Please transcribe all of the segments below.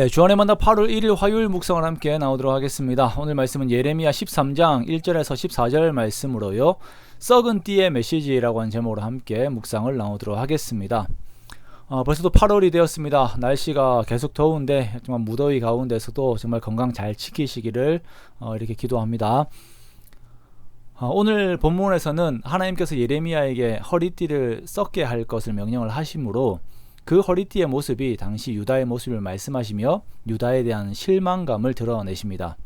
네, 주안의 만나 8월 1일 화요일 묵상을 함께 나오도록 하겠습니다. 오늘 말씀은 예레미야 13장 1절에서 14절 말씀으로요. 썩은 띠의 메시지라고 하는 제목으로 함께 묵상을 나오도록 하겠습니다. 어, 벌써도 8월이 되었습니다. 날씨가 계속 더운데 정말 무더위 가운데서도 정말 건강 잘 지키시기를 어, 이렇게 기도합니다. 어, 오늘 본문에서는 하나님께서 예레미야에게 허리띠를 썩게 할 것을 명령을 하심으로 그 허리띠의 모습이 당시 유다의 모습을 말씀하시며 유다에 대한 실망감을 드러내십니다.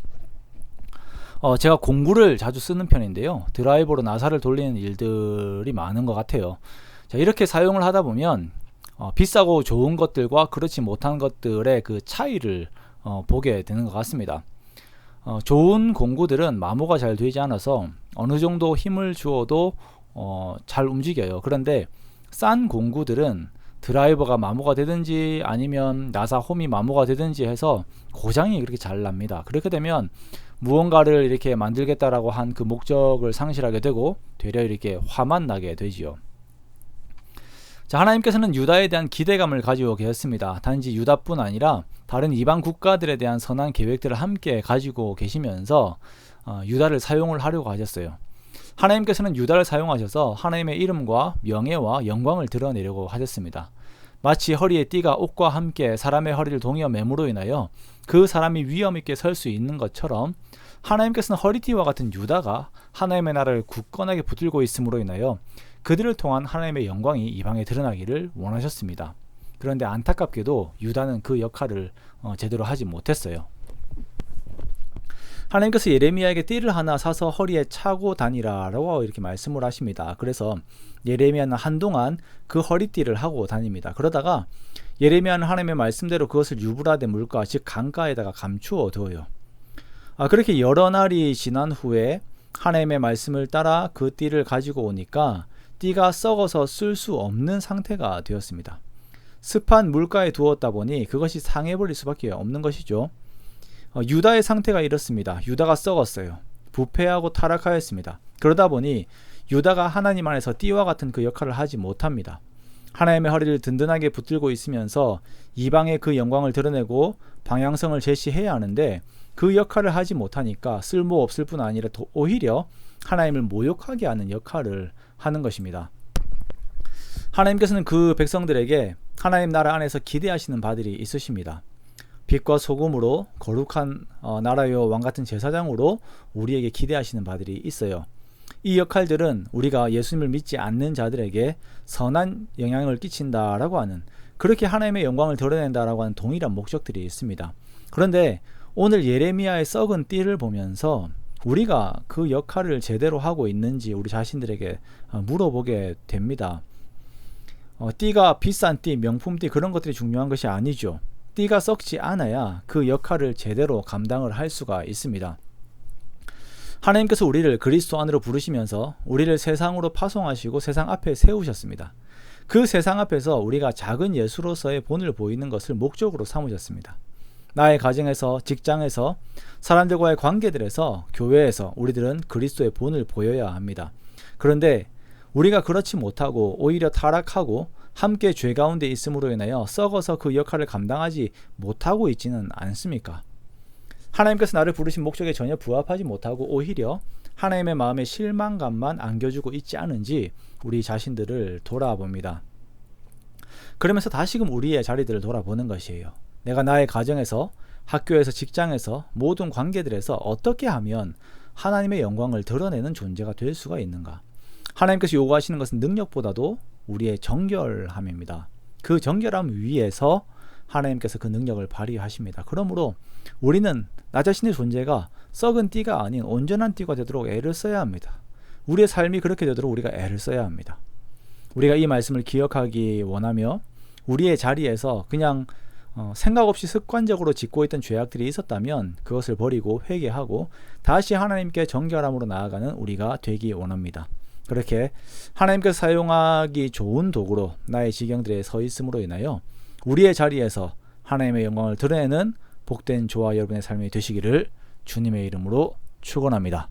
어, 제가 공구를 자주 쓰는 편인데요. 드라이버로 나사를 돌리는 일들이 많은 것 같아요. 자, 이렇게 사용을 하다 보면 어, 비싸고 좋은 것들과 그렇지 못한 것들의 그 차이를 어, 보게 되는 것 같습니다. 어, 좋은 공구들은 마모가 잘 되지 않아서 어느 정도 힘을 주어도 어, 잘 움직여요. 그런데 싼 공구들은 드라이버가 마모가 되든지 아니면 나사 홈이 마모가 되든지 해서 고장이 그렇게 잘 납니다. 그렇게 되면 무언가를 이렇게 만들겠다라고 한 그 목적을 상실하게 되고 되려 이렇게 화만 나게 되지요. 자, 하나님께서는 유다에 대한 기대감을 가지고 계셨습니다. 단지 유다뿐 아니라 다른 이방 국가들에 대한 선한 계획들을 함께 가지고 계시면서 어, 유다를 사용을 하려고 하셨어요. 하나님께서는 유다를 사용하셔서 하나님의 이름과 명예와 영광을 드러내려고 하셨습니다. 마치 허리에 띠가 옷과 함께 사람의 허리를 동여 매무로 인하여 그 사람이 위험 있게 설 수 있는 것처럼 하나님께서는 허리띠와 같은 유다가 하나님의 나라를 굳건하게 붙들고 있음으로 인하여 그들을 통한 하나님의 영광이 이방에 드러나기를 원하셨습니다. 그런데 안타깝게도 유다는 그 역할을 어, 제대로 하지 못했어요. 하나님께서 예레미야에게 띠를 하나 사서 허리에 차고 다니라라고 이렇게 말씀을 하십니다. 그래서 예레미야는 한동안 그 허리띠를 하고 다닙니다. 그러다가 예레미야는 하나님의 말씀대로 그것을 유브라데 물가 즉 강가에다가 감추어 두어요. 아, 그렇게 여러 날이 지난 후에 하나님의 말씀을 따라 그 띠를 가지고 오니까 띠가 썩어서 쓸 수 없는 상태가 되었습니다. 습한 물가에 두었다 보니 그것이 상해버릴 수밖에 없는 것이죠. 어, 유다의 상태가 이렇습니다. 유다가 썩었어요. 부패하고 타락하였습니다. 그러다 보니 유다가 하나님 안에서 띠와 같은 그 역할을 하지 못합니다. 하나님의 허리를 든든하게 붙들고 있으면서 이방의 그 영광을 드러내고 방향성을 제시해야 하는데 그 역할을 하지 못하니까 쓸모 없을 뿐 아니라 오히려 하나님을 모욕하게 하는 역할을 하는 것입니다. 하나님께서는 그 백성들에게 하나님 나라 안에서 기대하시는 바들이 있으십니다. 빛과 소금으로 거룩한 어, 나라요 왕 같은 제사장으로 우리에게 기대하시는 바들이 있어요. 이 역할들은 우리가 예수님을 믿지 않는 자들에게 선한 영향을 끼친다라고 하는 그렇게 하나님의 영광을 드러낸다라고 하는 동일한 목적들이 있습니다. 그런데 오늘 예레미야의 썩은 띠를 보면서 우리가 그 역할을 제대로 하고 있는지 우리 자신들에게 어, 물어보게 됩니다. 어, 띠가 비싼 띠, 명품 띠 그런 것들이 중요한 것이 아니죠. 띠가 썩지 않아야 그 역할을 제대로 감당을 할 수가 있습니다. 하나님께서 우리를 그리스도 안으로 부르시면서 우리를 세상으로 파송하시고 세상 앞에 세우셨습니다. 그 세상 앞에서 우리가 작은 예수로서의 본을 보이는 것을 목적으로 삼으셨습니다. 나의 가정에서, 직장에서, 사람들과의 관계들에서, 교회에서 우리들은 그리스도의 본을 보여야 합니다. 그런데 우리가 그렇지 못하고 오히려 타락하고 함께 죄 가운데 있음으로 인하여 썩어서 그 역할을 감당하지 못하고 있지는 않습니까? 하나님께서 나를 부르신 목적에 전혀 부합하지 못하고 오히려 하나님의 마음에 실망감만 안겨주고 있지 않은지 우리 자신들을 돌아봅니다. 그러면서 다시금 우리의 자리들을 돌아보는 것이에요. 내가 나의 가정에서, 학교에서, 직장에서, 모든 관계들에서 어떻게 하면 하나님의 영광을 드러내는 존재가 될 수가 있는가? 하나님께서 요구하시는 것은 능력보다도 우리의 정결함입니다. 그 정결함 위에서 하나님께서 그 능력을 발휘하십니다. 그러므로 우리는 나 자신의 존재가 썩은 띠가 아닌 온전한 띠가 되도록 애를 써야 합니다. 우리의 삶이 그렇게 되도록 우리가 애를 써야 합니다. 우리가 이 말씀을 기억하기 원하며 우리의 자리에서 그냥 어, 생각 없이 습관적으로 짓고 있던 죄악들이 있었다면 그것을 버리고 회개하고 다시 하나님께 정결함으로 나아가는 우리가 되기 원합니다. 그렇게 하나님께서 사용하기 좋은 도구로 나의 지경들에 서 있음으로 인하여 우리의 자리에서 하나님의 영광을 드러내는 복된 저와 여러분의 삶이 되시기를 주님의 이름으로 축원합니다.